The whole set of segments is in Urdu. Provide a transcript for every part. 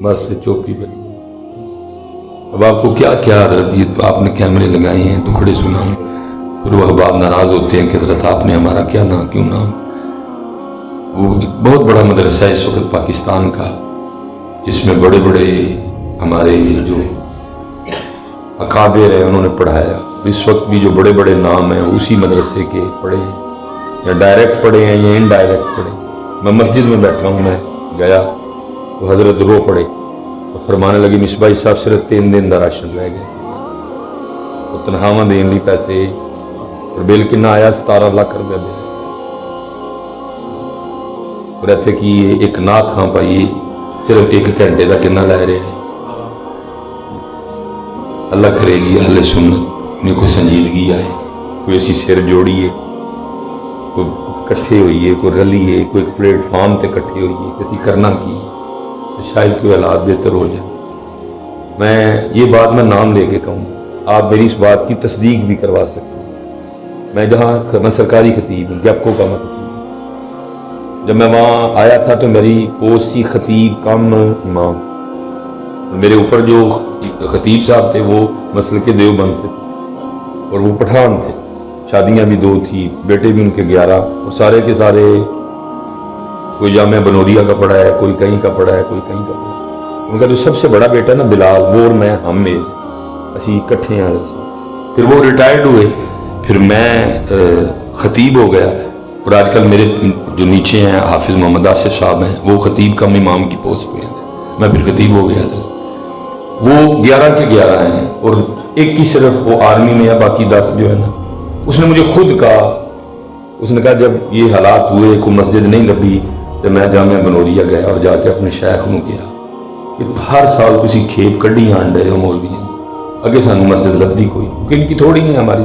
بس چوکی پہ۔ اب آپ کو کیا کیا حضرت یہ آپ نے کیمرے لگائے ہیں، دکھڑے سنا ہوں پھر وہ احباب ناراض ہوتے ہیں کہ حضرت آپ نے ہمارا کیا نام، کیوں نام؟ وہ بہت بڑا مدرسہ ہے اس وقت پاکستان کا اس میں بڑے بڑے ہمارے جو اکابر ہیں، انہوں نے پڑھایا۔ اس وقت بھی جو بڑے بڑے نام ہیں، اسی مدرسے کے پڑھے ہیں، یا ڈائریکٹ پڑھے ہیں یا انڈائریکٹ پڑھے میں مسجد میں بیٹھا ہوں، میں گیا۔ تو حضرت رو پڑے اور فرمانے لگی مصباح صاحب صرف تین دن دا راشن لے گئے۔ وہ تنہاواں دین لی پیسے اور بل کن آیا ستارہ لاکھ روپیہ بل اور اتنے کی یہ ایک نات خان پائی، صرف ایک گھنٹے دا کنا لے رہے ہیں۔ اللہ کرے گی اہل سنت نے کوئی سنجیدگی آئے۔ کوئی اسی سر جوڑیے کوئی کٹھے ہوئیے کوئی رلیے کوئی پلیٹ فارم تے کٹھے ہوئیے کسی کرنا کی۔ شاید کوئی حالات بہتر ہو جائے میں یہ بات میں نام لے کے کہوں، آپ میری اس بات کی تصدیق بھی کروا سکتے ہیں۔ میں جہاں میں سرکاری خطیب ہوں جبکو کا میں خطیب جب میں وہاں آیا تھا تو میری پوسٹ تھی خطیب کم امام۔ میرے اوپر جو خطیب صاحب تھے، وہ مسل کے دیوبند تھے اور وہ پٹھان تھے۔ شادیاں بھی دو تھی بیٹے بھی ان کے گیارہ اور سارے کے سارے کوئی جامعہ بنوریا کا پڑھا ہے، کوئی کہیں کا پڑا ہے، کوئی کہیں کا پڑھا ہے۔ ان کا جو سب سے بڑا بیٹا نا بلال، وہ اور میں، ہم میں، اسی اکٹھے ہیں۔ پھر وہ ریٹائرڈ ہوئے، پھر میں خطیب ہو گیا۔ اور آج کل میرے جو نیچے ہیں، حافظ محمد آصف صاحب ہیں، وہ خطیب کم امام کی پوسٹ پہ ہیں۔ میں پھر خطیب ہو گیا۔ وہ گیارہ کے گیارہ ہیں۔ اور ایک کی صرف وہ آرمی میں ہے، باقی دس جو ہے نا۔ اس نے مجھے خود کہا، اس نے کہا جب یہ حالات ہوئے، کوئی مسجد نہیں لبھی ਤੇ ਮੈਂ ਜਾਮੇ ਬਨੋਰੀਆ ਗਿਆ ਔਰ ਜਾ ਕੇ ਆਪਣੇ ਸ਼ੇਖ ਨੂੰ ਕਿਹਾ ਕਿ ਹਰ ਸਾਲ ਤੁਸੀਂ ਖੇਪ ਕੱਢੀ ਆਂਡੇ ਹੋ ਮੌਲਵੀ ਜੀ ਅੱਗੇ ਸਾਨੂੰ ਮਸਜਿਦ ਲੱਭਦੀ ਕੋਈ ਕਿਉਂਕਿ ਥੋੜੀ ਹੈ ਹਮਾਰੀ।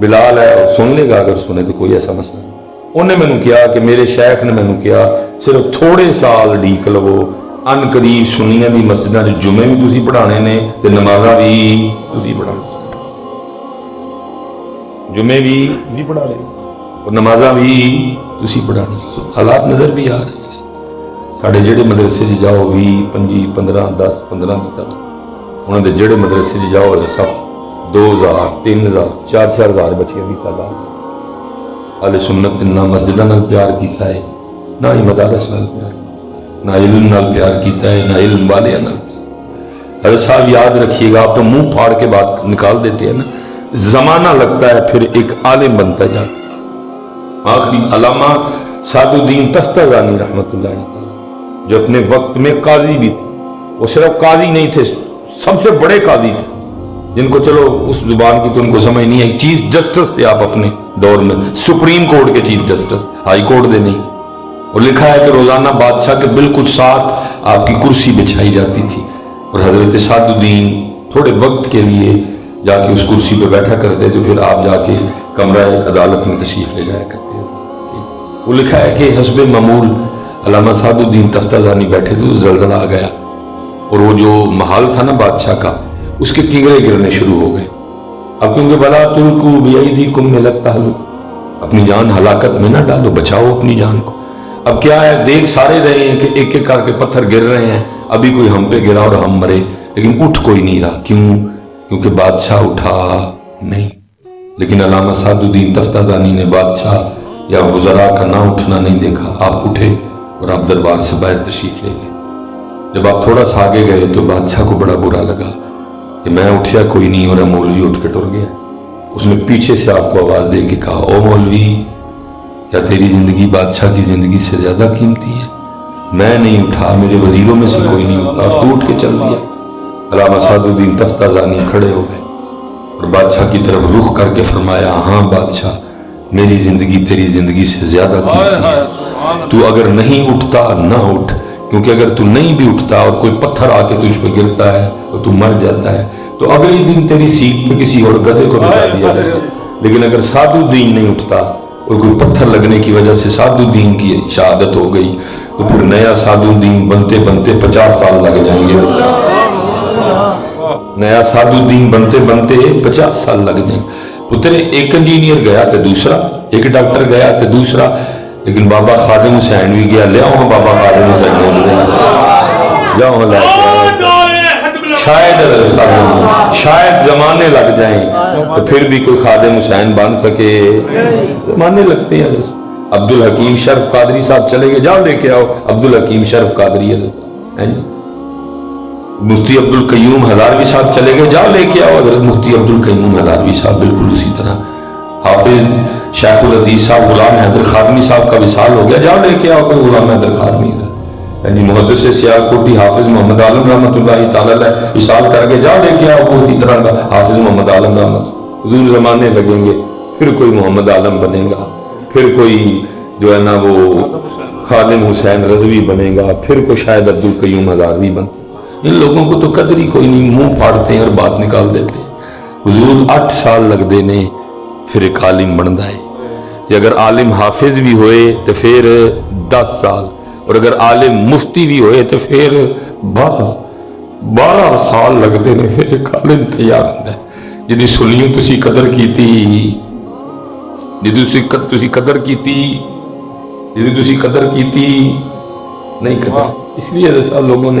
ਬਿਲਾਲ ਹੈ, ਉਹ ਸੁਣ ਲੇਗਾ ਅਗਰ ਸੁਣੇ ਤਾਂ ਕੋਈ ਐਸਾ ਮਸਲਾ ਉਹਨੇ ਮੈਨੂੰ ਕਿਹਾ ਕਿ ਮੇਰੇ ਸ਼ੇਖ ਨੇ ਮੈਨੂੰ ਕਿਹਾ, ਸਿਰਫ ਥੋੜੇ ਸਾਲ ਢੀਕ ਲਵੋ। ਅਨ ਕਰੀਬ ਸੁਨੀਆਂ ਦੀ ਮਸਜਿਦਾਂ 'ਚ ਜੁਮੇ ਵੀ ਤੁਸੀਂ ਪੜਾਣੇ ਨੇ ਤੇ ਨਮਾਜ਼ਾਂ ਵੀ ਤੁਸੀਂ ਪੜਾਓ ਜੁਮੇ ਵੀ ਵੀ ਪੜਾ ਰਹੇ। اور نمازاں بھی تسی پڑھانی حالات نظر بھی آ رہے ہیں۔ ساڑھے جڑے مدرسے جی جاؤ بھی پنجی، پندرہ، دس، پندرہ تک انہوں نے جڑے مدرسے جی جاؤ سب دو ہزار، تین ہزار، چار چار ہزار بچے بھی پیدا آل سنت نے نہ مسجدوں نال پیار کیتا ہے، نہ ہی مدارس نال پیار نہ علم نال پیار کیتا ہے، نہ علم والے نال حضرت صاحب یاد رکھیے گا، آپ تو منہ پھاڑ کے بات نکال دیتے ہیں نا۔ زمانہ لگتا ہے پھر ایک عالم بنتا جاتا آخری علامہ سعد الدین تختہ زانی اللہ علیہ جو اپنے وقت میں قاضی بھی تھے۔ وہ صرف قاضی نہیں تھے، سب سے بڑے قاضی تھے۔ جن کو چلو اس زبان کی تو ان کو سمجھ نہیں ہے چیف جسٹس تھے آپ اپنے دور میں، سپریم کورٹ کے چیف جسٹس، ہائی کورٹ دے نہیں۔ اور لکھا ہے کہ روزانہ بادشاہ کے بالکل ساتھ آپ کی کرسی بچھائی جاتی تھی۔ اور حضرت سعد الدین تھوڑے وقت کے لیے جا کے اس کرسی پہ بیٹھا کرتے تو پھر آپ جا کے کمرہ عدالت میں تشریف لے جایا کرتے وہ لکھا ہے کہ حسب معمول علامہ صاحب الدین تختہ زانی بیٹھے تھے زلزلہ آ گیا۔ اور وہ جو محال تھا نا بادشاہ کا، اس کے کنگرے گرنے شروع ہو گئے۔ اب کیونکہ بلا ترکو بیائی دی کم میں لگتا ہلو اپنی جان ہلاکت میں نہ ڈالو، بچاؤ اپنی جان کو۔ اب کیا ہے؟ دیکھ سارے رہے ہیں کہ ایک ایک کر کے پتھر گر رہے ہیں۔ ابھی کوئی ہم پہ گرا اور ہم مرے، لیکن اٹھ کوئی نہیں رہا۔ کیوں؟ کیونکہ بادشاہ اٹھا نہیں۔ لیکن علامہ صاحب الدین تفتہ دانی نے بادشاہ یا وزراء کا نہ اٹھنا نہیں دیکھا، آپ اٹھے اور آپ دربار سے باہر تشریف لے گئے۔ جب آپ تھوڑا سا آگے گئے تو بادشاہ کو بڑا برا لگا کہ میں اٹھیا، کوئی نہیں، اور مولوی اٹھ کے ٹر گیا۔ اس نے پیچھے سے آپ کو آواز دے کے کہا، او مولوی یا تیری زندگی بادشاہ کی زندگی سے زیادہ قیمتی ہے؟ میں نہیں اٹھا، میرے وزیروں میں سے کوئی نہیں اٹھا اور تو اٹھ کے چل دیا۔ علامہ سعد الدین تختہ زانی کھڑے ہو گئے اور بادشاہ کی طرف رخ کر کے فرمایا ہاں بادشاہ میری زندگی تیری زندگی سے زیادہ قیمتی ہے۔ تو اگر نہیں اٹھتا نہ اٹھ۔ کیونکہ اگر تو نہیں بھی اٹھتا اور کوئی پتھر آ کے تجھ پہ گرتا ہے اور تو مر جاتا ہے۔ تو اگلی دن تیری سیٹ پہ کسی اور گدے کو بتا دیا جاتا لیکن اگر سادھو دین نہیں اٹھتا اور کوئی پتھر لگنے کی وجہ سے سادھو دین کی شہادت ہو گئی تو پھر نیا سادھو دین بنتے بنتے پچاس سال لگ جائیں گے۔ نیا سادھو دین بنتے بنتے پچاس سال لگ جائیں۔ گے پتر ایک انجینئر گیا تو دوسرا ایک ڈاکٹر گیا تو دوسرا لیکن بابا خادم حسین بھی گیا لیا ہوں بابا خادم حسین بول دینا جاؤ لے شاید شاید زمانے لگ جائیں تو پھر بھی کوئی خادم حسین بن سکے زمانے لگتے ہیں عبدالحکیم شرف قادری صاحب چلے گئے جاؤ لے کے آؤ عبدالحکیم شرف قادری ہے مفتی عبد القیوم ہزاروی صاحب چلے گئے، جاؤ لے کے آؤ۔ حضرت مفتی عبد القیوم ہزاروی صاحب بالکل اسی طرح۔ حافظ شیخ العدیث صاحب، غلام حیدر خادمی صاحب کا وصال ہو گیا۔ جاؤ لے کے آؤ، کوئی غلام حیدر خادمی ہے۔ یعنی جی، محدث سیاہ کو بھی حافظ محمد عالم رحمۃ اللہ تعالیٰ وصال کر کے جا لے کے آؤ اسی طرح کا حافظ محمد عالم رحمت۔ دور زمانے لگیں گے، پھر کوئی محمد عالم بنے گا، پھر کوئی جو ہے نا وہ خادم حسین رضوی بنے گا، پھر کوئی شاید عبد القیوم ہزاروی بن ان لوگوں کو تو قدر ہی کوئی نہیں، منہ پاڑتے ہیں اور بات نکال دیتے ہیں۔ حضور اٹھ سال لگتے نے، پھر ایک عالم بنتا ہے جی اگر عالم حافظ بھی ہوئے تو پھر دس سال۔ اور اگر عالم مفتی بھی ہوئے تو پھر بارہ بارہ سال لگتے ہیں پھر ایک عالم تیار ہوتا ہے۔ جی سلیوں تسی قدر کیتی جی تسی قدر کیتی جی تسی قدر کیتی، نہیں قدر۔ اس لیے لوگوں نے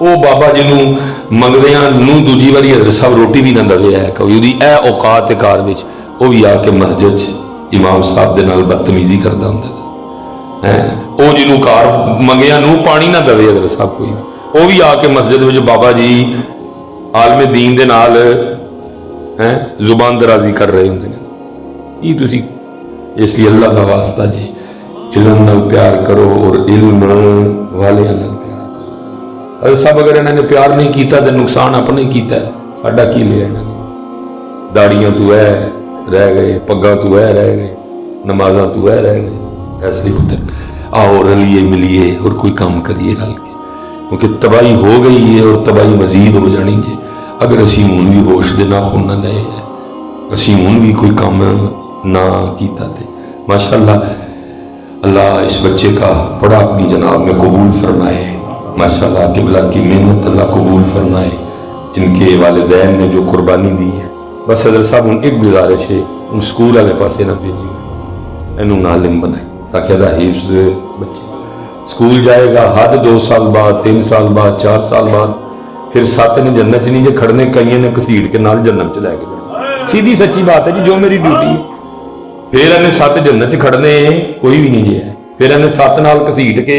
ਉਹ ਬਾਬਾ ਜੀ ਨੂੰ ਮੰਗਦਿਆਂ ਨੂੰ ਦੂਜੀ ਵਾਰੀ ਅਦਰ ਸਾਹਿਬ ਰੋਟੀ ਵੀ ਨਾ ਦਵੇ ਆਇਆ ਕਿ ਉਹਦੀ ਇਹ ਔਕਾਤ ਤੇ ਕਾਰ ਵਿੱਚ ਉਹ ਵੀ ਆ ਕੇ ਮਸਜਿਦ 'ਚ ਇਮਾਮ ਸਾਹਿਬ ਦੇ ਨਾਲ ਬਦਤਮੀਜ਼ੀ ਕਰਦਾ ਹੁੰਦਾ ਹੈ, ਉਹ ਜਿਹਨੂੰ ਕਾਰ ਮੰਗਿਆ ਨੂੰ ਪਾਣੀ ਨਾ ਦਵੇ ਅਦਰ ਸਾਹਿਬ ਕੋਈ ਉਹ ਵੀ ਆ ਕੇ ਮਸਜਿਦ ਵਿੱਚ ਬਾਬਾ ਜੀ ਆਲਮੇ ਦੀਨ ਦੇ ਨਾਲ, ਹੈ, ਜ਼ੁਬਾਨ ਦਰਾਜ਼ੀ ਕਰ ਰਹੇ ਹੁੰਦੇ ਨੇ। ਇਹ ਤੁਸੀਂ ਇਸ ਲਈ ਅੱਲਾਹ ਦਾ ਵਾਸਤਾ ਜੀ? ਇਲਮ ਨਾਲ ਪਿਆਰ ਕਰੋ ਔਰ ਇਲਮ ਵਾਲਿਆਂ ਨਾਲ ਪਿਆਰ ਕਰੋ ਅਰ ਸਭ ਅਗਰ ਇਹਨਾਂ ਨੇ ਪਿਆਰ ਨਹੀਂ ਕੀਤਾ ਤੇ ਨੁਕਸਾਨ ਆਪਣੇ ਕੀਤਾ ਸਾਡਾ ਕੀ ਲਿਆ ਇਹਨਾਂ ਨੇ ਦਾੜੀਆਂ ਤੂੰ ਐ ਰਹਿ ਗਏ ਪੱਗਾਂ ਤੂੰ ਐ ਰਹਿ ਗਏ ਨਮਾਜ਼ਾਂ ਤੂੰ ਐ ਰਹਿ ਗਏ ਐਸੀ ਉਤਰ ਆਓ ਰਲੀਏ ਮਿਲੀਏ ਔਰ ਕੋਈ ਕੰਮ ਕਰੀਏ ਰਲ ਕੇ ਕਿਉਂਕਿ ਤਬਾਹੀ ਹੋ ਗਈ ਹੈ ਔਰ ਤਬਾਹੀ ਮਜ਼ੀਦ ਹੋ ਜਾਣੀ ਹੈ ਅਗਰ ਅਸੀਂ ਹੁਣ ਵੀ ਹੋਸ਼ ਦੇ ਨਾ ਖੁੰਨ ਨਾ ਲਏ ਅਸੀਂ ਹੁਣ ਵੀ ਕੋਈ ਕੰਮ ਨਾ ਕੀਤਾ ਤੇ ਮਾਸ਼ਾਅੱਲਾ اللہ اس بچے کا بڑا اپنی جناب میں قبول فرمائے۔ ماشاء اللہ قبلہ کی محنت اللہ قبول فرمائے۔ ان کے والدین نے جو قربانی دی ہے بس حضر صاحب ان ایک گزارش ہے، ان سکول والے پاسے نہ بھیجیے۔ انہوں عالم بنائے، تاکہ ادا حفظ بچے۔ سکول جائے گا ہر دو سال بعد، تین سال بعد، چار سال بعد، پھر سات نے جنت نہیں جے کھڑنے کئیے نے کسیڑ کے نال جنت چلائے گئے۔ سیدھی سچی بات ہے جی جو میری ڈیوٹی ہے۔ ਫਿਰ ਇਹਨੇ ਸੱਤ ਜੰਨਤ 'ਚ ਖੜਨੇ ਕੋਈ ਵੀ ਨਹੀਂ ਹੈ ਫਿਰ ਇਹਨੇ ਸੱਤ ਨਾਲ ਕਸੀਟ ਕੇ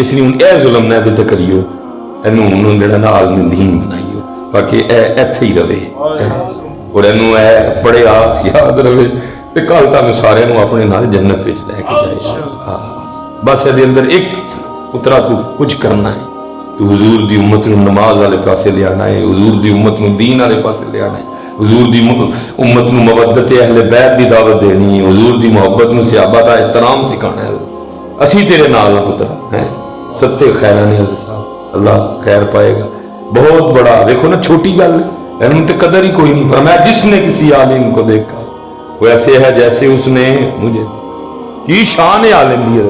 ਇਸ ਨੂੰ ਇਹ ਜ਼ੁਲਮ ਨਾ ਦਿੱਤ ਕਰਿਓ। ਇਹਨੂੰ ਉਹਨੂੰ ਜਿਹੜਾ ਨਾ ਆਲਮੀ ਦੀਨ ਬਣਾਈਓ। ਬਾਕੀ ਇਹ ਇੱਥੇ ਹੀ ਰਹੇ ਔਰ ਇਹਨੂੰ ਇਹ ਪੜਿਆ ਯਾਦ ਰਹੇ ਤੇ ਕੱਲ ਤੱਕ ਸਾਰਿਆਂ ਨੂੰ ਆਪਣੇ ਨਾਲ ਜੰਨਤ ਵਿੱਚ ਲੈ ਕੇ ਜਾਏ। ਬਸ ਇਹਦੇ ਅੰਦਰ ਇੱਕ ਉਤਰਾ ਤੂੰ ਕੁਝ ਕਰਨਾ ਹੈ। تو حضور دی امت نو نماز والے پاسے لے آنا ہے، حضور دی امت نو دین والے پاسے لے آنا ہے۔ حضور دی امت نو مبدت اہل بیت دی دعوت دینی ہے۔ حضور دی محبت نو صحابہ دا احترام سکھانا ہے۔ اسی تیرے نال ہاں پتر، ہیں؟ ستے خیران صاحب، اللہ خیر پائے گا۔ بہت بڑا، دیکھو نا، چھوٹی گل ہے۔ ان تے قدر ہی کوئی نہیں میں جس نے کسی عالم کو دیکھا، وہ ایسے ہے جیسے اس نے مجھے۔ یہ شان عالم دی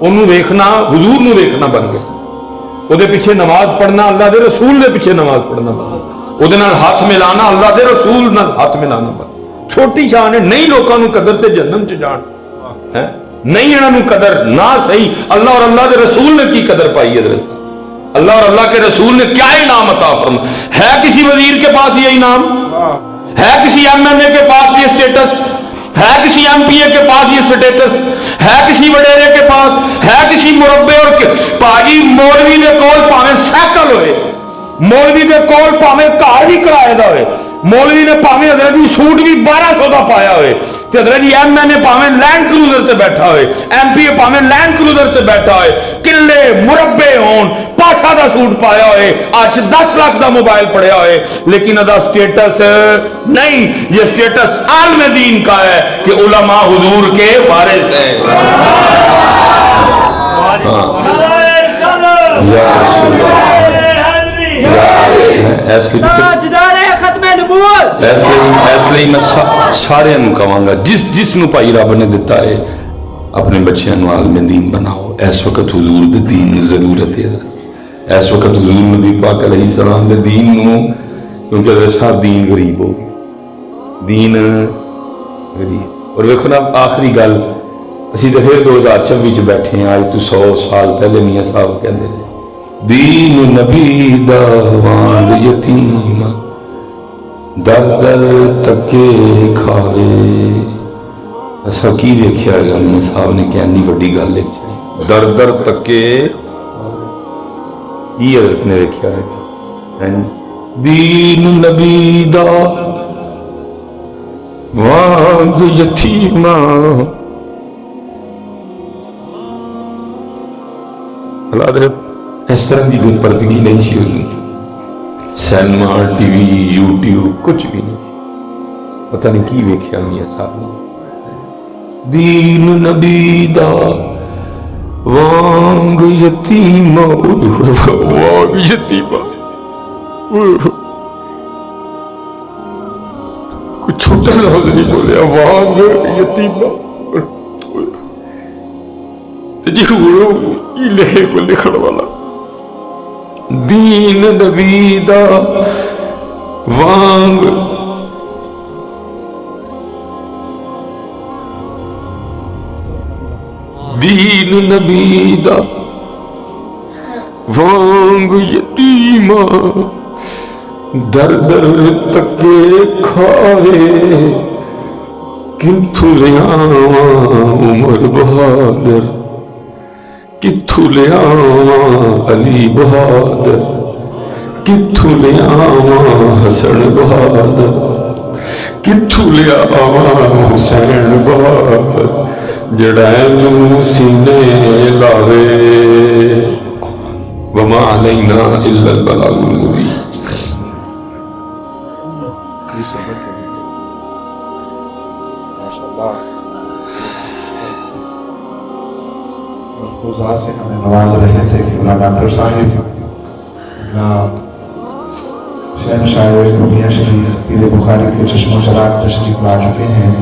انہوں نے دیکھنا، حضور نو دیکھنا بن گیا۔ وہ پیچھے نماز پڑھنا اللہ دے رسول دے پیچھے نماز پڑھنا وہ ہاتھ ملانا اللہ دے رسول نال ہاتھ ملانا چھوٹی شان ہے نہیں لوگوں کو قدر تے جنم چ جان ہے نہیں انہوں قدر نہ صحیح اللہ اور اللہ دے رسول نے کی قدر پائی ہے اللہ اور اللہ کے رسول نے کیا انعام عطا فرما ہے کسی وزیر کے پاس یہ انعام ہے کسی ایم ایل اے کے پاس یہ سٹیٹس ہے کسی ایم پی اے کے پاس یہ سٹیٹس ہے کسی وڈیرے کے پاس؟ ہے کسی مربے اور پاگی مولوی نے کول پاویں سیکل ہوئے۔ مولوی نے کول پاویں کار بھی کرائے دا ہوئے۔ مولوی نے پاویں حضرت سوٹ بھی 1200 دا پایا ہوئے۔ تیدرین جی یا میں نے پاہمیں لینڈ کلو در تے بیٹھا ہوئے ایم پی پاہمیں لینڈ کلو در تے بیٹھا ہوئے کلے مربع ہون پاسا دا سوٹ پایا ہوئے آج دس لاکھ دا موبائل پڑھا ہوئے لیکن ادا سٹیٹس نہیں یہ سٹیٹس عالم دین کا ہے کہ علماء حضور کے وارث ہیں۔ ایسی بھی تک ਨਬੂਵਤ ਇਸ ਲਈ ਇਸ ਲਈ ਮੈਂ ਸਾ- ਸਾਰਿਆਂ ਨੂੰ ਕਵਾਂਗਾ ਜਿਸ ਜਿਸ ਨੂੰ ਭਾਈ ਰੱਬ ਨੇ ਦਿੱਤਾ ਹੈ ਆਪਣੇ ਬੱਚਿਆਂ ਨੂੰ ਆਲਮ ਦੀਨ ਬਣਾਓ ਇਸ ਵਕਤ ਹਜ਼ੂਰ ਦੇ ਦੀਨ ਨੂੰ ਜ਼ਰੂਰਤ ਹੈ ਇਸ ਵਕਤ ਹਜ਼ੂਰ ਨਬੀ ਪਾਕ ਅਲੈਹਿ ਸਲਾਮ ਦੇ ਦੀਨ ਨੂੰ ਕਿਉਂਕਿ ਉਹਦਾ ਸਾਹ ਦੀਨ ਗਰੀਬ ਹੋ ਗਿਆ ਦੀਨ ਗਰੀਬ ਔਰ ਵੇਖੋ ਨਾ ਆਖਰੀ ਗੱਲ ਅਸੀਂ ਤਾਂ ਫਿਰ 2026 ਚ ਬੈਠੇ ਹਾਂ ਅੱਜ ਤੋਂ 100 ਸਾਲ ਪਹਿਲੇ ਮੀਆਂ ਸਾਹਿਬ ਕਹਿੰਦੇ ਨੇ ਦੀਨ ਨਬੀ ਦਾ ਵਾਂਗ ਯਤੀਮ ਦਰ ਦਰ ਤੱਕੇ ਖਾਵੇ ਅਸਾਂ ਕੀ ਵੇਖਿਆ ਹੈਗਾ ਮੀਆਂ ਸਾਹਿਬ ਨੇ ਕਿ ਇੰਨੀ ਵੱਡੀ ਗੱਲ ਲਿਖ ਚੜੀ ਦਰ ਦਰ ਤੱਕੇ ਕੀ ਹਜ਼ਰਤ ਨੇ ਵੇਖਿਆ ਹੈਗਾ? ਦੀਨ ਨਬੀ ਦਾ ਵਾਂਗ ਯਤੀਮਾ। ਅੱਲਾਹ ਇਸ ਤਰ੍ਹਾਂ ਦੀ ਕੋਈ ਨਹੀਂ ਸੀ ਉਸਨੂੰ ਸਿਨੇਮਾ ਟੀਵੀ YouTube ਕੁਝ ਵੀ ਨਹੀਂ। ਪਤਾ ਨਹੀਂ ਕੀ ਵੇਖਿਆ ਮੀਆਂ ਸਾਹਿਬ ਨੇ ਦੀਨ ਨਬੀ ਦਾ ਵਾਂਗ ਯਤੀਮਾ ਵਾਂਗ ਯਤੀਮਾ। ਕੁਛ ਛੋਟਾ ਲਫ਼ਜ਼ ਨਹੀਂ ਬੋਲਿਆ, ਵਾਂਗ ਯਤੀਮਾ। ਤੇ ਜੀ ਉਹ ਇਹ ਲਿਖੇ ਕੋ ਲਿਖਣ ਵਾਲਾ। ਦੀਨ ਨਬੀ ਦਾ ਵਾਂਗ। ਦੀਨ ਨਬੀ ਦਾ ਵਾਂਗ ਯਤੀਮਾ ਦਰ ਦਰ ਤੱਕੇ ਖਾਰੇ ਕਿੰਥੂ ਲਿਆਵਾਂ ਉਮਰ ਬਹਾਦਰ। کتو لواں علی بہاد کت ہسن بہاد کتاں حسین بہادر؟ جڈیلو سینے لا رہے بمانا عل بلا گلو ذات سے ہمیں نواز رہے تھے کہ مولانا ڈاکٹر صاحب یا شہن شاعر دنیا شریف پیر بخاری کے چشم و شراب تشریف لا چکے ہیں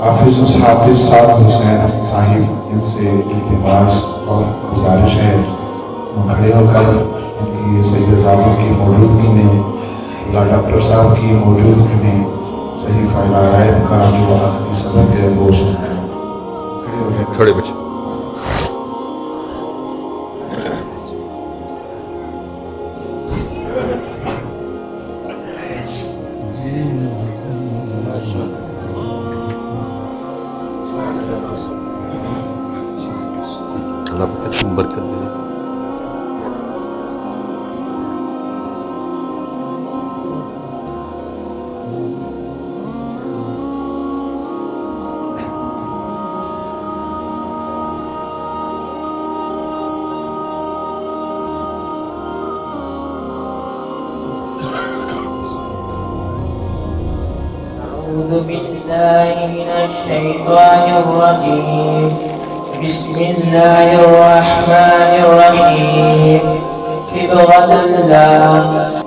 حافظ حافظ صاحب حسین صاحب ان سے التباس اور گزارش ہے وہ کھڑے ہو کر ان کی سید صاحبوں کی موجودگی میں اللہ ڈاکٹر صاحب کی موجودگی میں صحیح فائدہ کا جو آخری سبق ہے وہ سنائے کھڑے بچے الشيطان الرجيم. بسم الله الرحمن الرحيم. صبغة الله.